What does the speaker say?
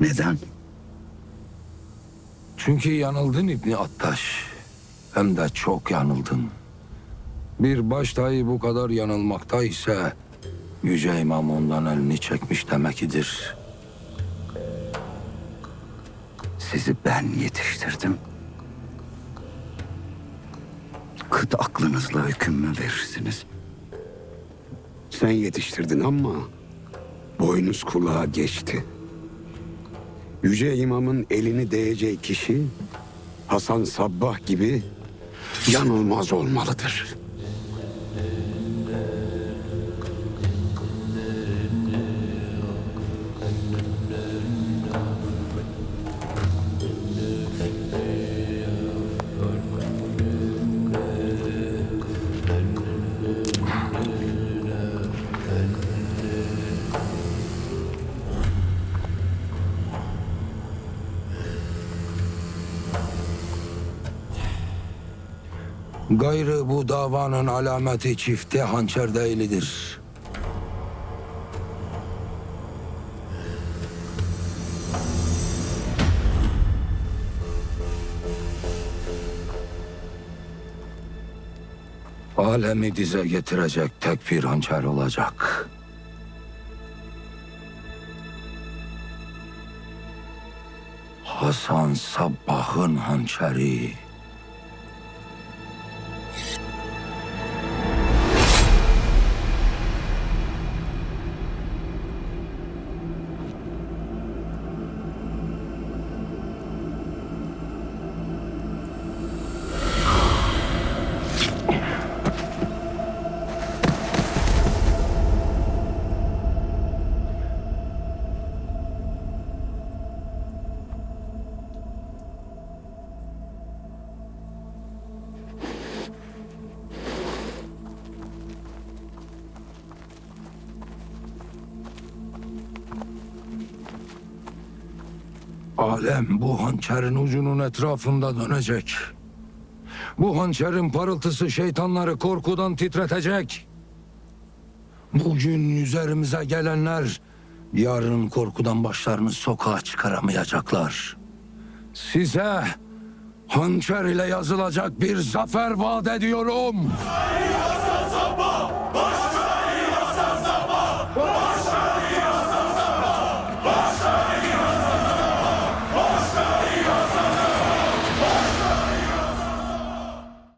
Neden? Çünkü yanıldın İbni Attaş. Hem de çok yanıldın. Bir baş tayı bu kadar yanılmakta ise Yüce İmam ondan elini çekmiş demekidir. Sizi ben yetiştirdim. Kıt aklınızla hüküm mü verirsiniz? Sen yetiştirdin ama boynuz kulağa geçti. Yüce İmam'ın elini değecek kişi Hasan Sabbah gibi yanılmaz olmalıdır. Gayrı bu davanın alameti çifte hançer değilidir. Alemi dize getirecek tek bir hançer olacak. Hasan Sabbah'ın hançeri. Alem bu hançerin ucunun etrafında dönecek. Bu hançerin parıltısı şeytanları korkudan titretecek. Bugün üzerimize gelenler yarın korkudan başlarını sokağa çıkaramayacaklar. Size hançer ile yazılacak bir zafer vaat ediyorum.